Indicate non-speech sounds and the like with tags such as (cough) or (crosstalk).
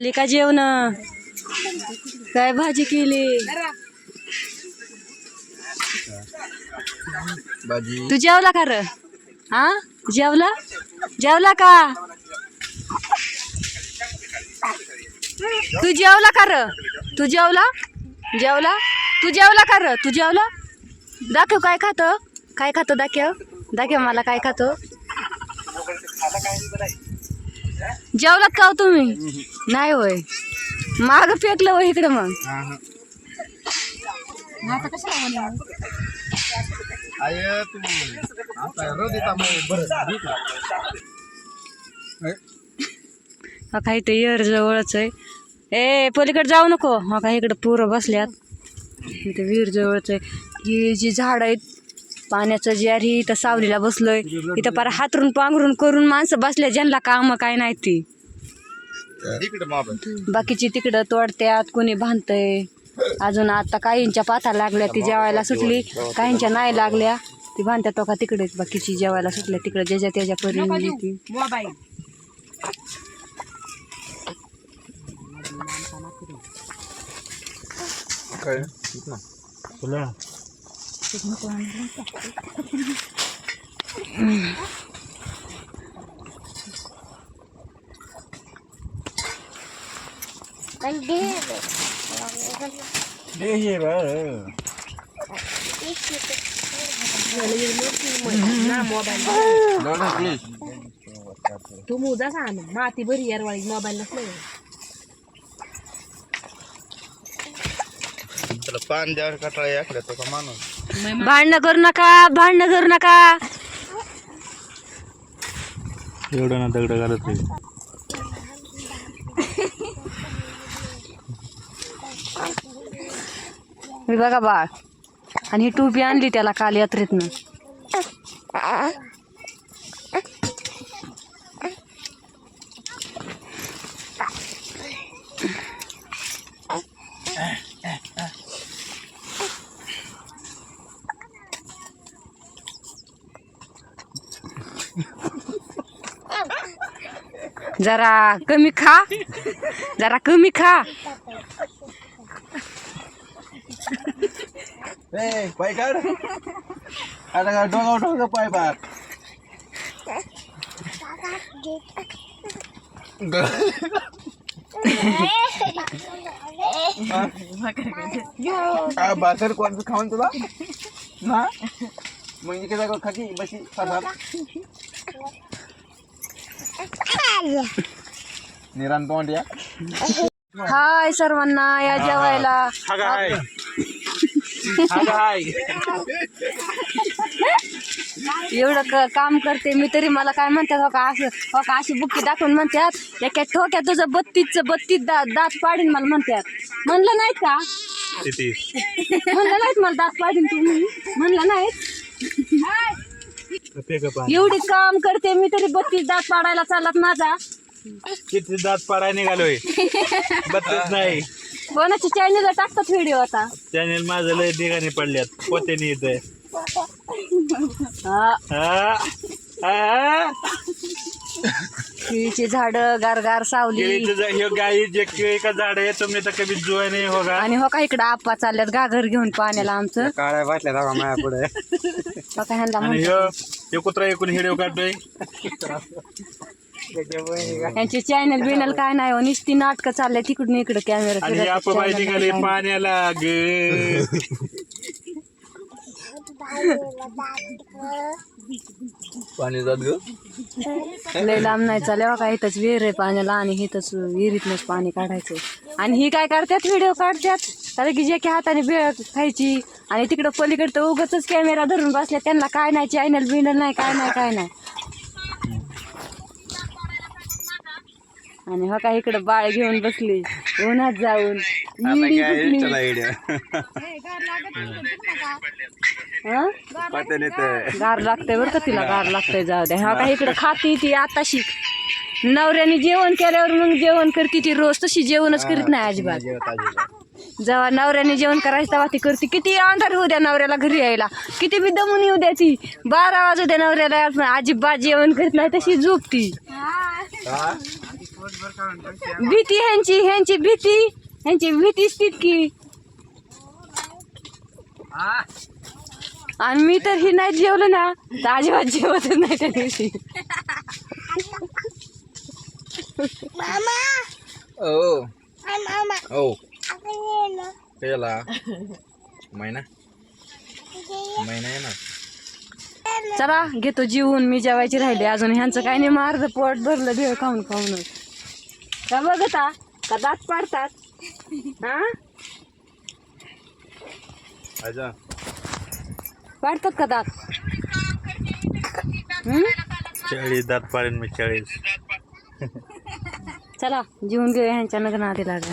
केली का जेवण. काय भाजी केली? तू जेवला का र? हा? जेवला? जेवला का? तू जेवला का र? तू जेवला? जेवला? तू जेवला का र? तू जेवला? दाखव काय खातो? काय खातो दाखव दाखव मला काय खातो? जेवलात का हो तुम्ही? नाही. होय. माग फेकलं होय इकडं मग. मग हा काही ते येर जवळच आहे. ए पलीकडे जाऊ नको. हा काही इकडे पोरं बसल्यात. इथे विहीर जवळच आहे. ही जी झाड आहेत पाण्याचं जे आहे इथं सावलीला बसलोय. इथं पार हातरून पांघरून करून माणसं बसल्या ज्यांना काम काय नाही ती. बाकीची तिकडं तोडत्यात कोणी बांधतंय अजून आता काहींच्या पाथा लागल्या ती जेवायला सुटली. काहींच्या नाही लागल्या ती बांधत्यात तो का तिकडेच. बाकीची जेवायला सुटल्या तिकडे ज्याच्या त्याच्या परी ती. काय? तुला तू मुदा सांग माती बरी यारवाळी मोबाईल नसलं त्याला पान द्यावर कटाळा याकडे तो का माणूस? भांडणं करू नका भांडणं करू नका. एवढं ना दगड घालत मी बघा बाळ. आणि ही टोपी आणली त्याला काल यात्रेतनं. जरा कमी खा जरा कमी खा ए पाय काढ आता का डोगा डोगा पाय पार काय भाकर कोणतं खाऊन तुला ना म्हणजे काय जागा खाकी बशी खाणार निरान तोंड या. हाय सर्वांना या जेवायला. एवढं क- काम करते मी तरी मला काय म्हणतात हो का असं हो का अशी बुक्की दाखवून म्हणतात एका ठोक्यात तुझं बत्तीसचं बत्तीस दा दात पाडीन मला म्हणतात. म्हणलं नाहीत का? म्हणलं नाहीत मला दात पाडीन तुम्ही. म्हणलं नाहीत एवढी काम करते मी तरी बत्तीस दात पाडायला चालत माझा. किती दात पाडाय निघालोय? बत्तीस नाही. कोणाच्या चॅनलला टाकतात व्हिडिओ आता? चॅनेल माझं लय ठिकाणी पडल्यात. पोत्याने येत हा, केळीची झाड गारगार सावली. गाई जे केळी का झाड आहे तुम्ही तर कधी जोय नाही होगा आणि हो का इकडं आप्पा चालल्यात घागर घेऊन पाण्याला आमचं. काळ्या बाटल्या दाखवा माझ्या पुढे. हो का ह्यांना आणि म्हणतो. ह्यो ह्यो कुत्रा एकूण हिडिओ काढतोय. यांची चॅनल बिनल काय नाही हो नुसती नाटकं चाललंय तिकडून इकडं कॅमेरा आणि आपण बाई निघाले पाण्याला ग? (laughs) पाणी जात ग? लय लांब नाही चालेवा हो का इथंच विहीर आहे पाण्याला आणि इथंच विहिरीतनंच पाणी काढायचं. आणि ही काय करतात? व्हिडिओ काढतात. कारण की जे की हाताने बिळ खायची आणि तिकडं पलीकडे तर उगाच कॅमेरा धरून बसल्या त्यांना काय नाही चॅनल बिनल नाही काय नाही काय नाही. आणि हो का इकडं बाळ घेऊन बसली. उन्हात जाऊन. कुठली. हं? गार लागतंय बरं का तिला गार लागतंय जाऊ द्या हा का इकडं खाती ती आताशी. नवऱ्याने जेवण केल्यावर मग जेवण करते ती रोज. तशी जेवणच करीत नाही अजिबात. जेव्हा नवऱ्याने जेवण करायचं तेव्हा ती करते. किती अंधार होऊ द्या नवऱ्याला घरी यायला. किती बी दमून येऊ द्या ती. बारा वाजू द्या नवऱ्याला. पण अजिबात जेवण करीत नाही तशी झोपती. भीती ह्यांची ह्यांची भीती ह्यांची भीतीच तितकी आणि मी तर ही नाही जेवलं ना तर अजिबात जेवतच नाही त्या दिवशी. ओ. ओ. कशाला महिना महिना येणार चला घेतो जीवन. मी जेवायची राहिली अजून. ह्यांचं काही नाही. मार्ग पोट भरलं भेळ खाऊन खाऊन. का बघता का दात पाडतात? हा? पाडतात का दात? चाळीस दात पाडेन मी चाळीस. चला जीवन घेऊया ह्यांच्या नगर नादी लागला.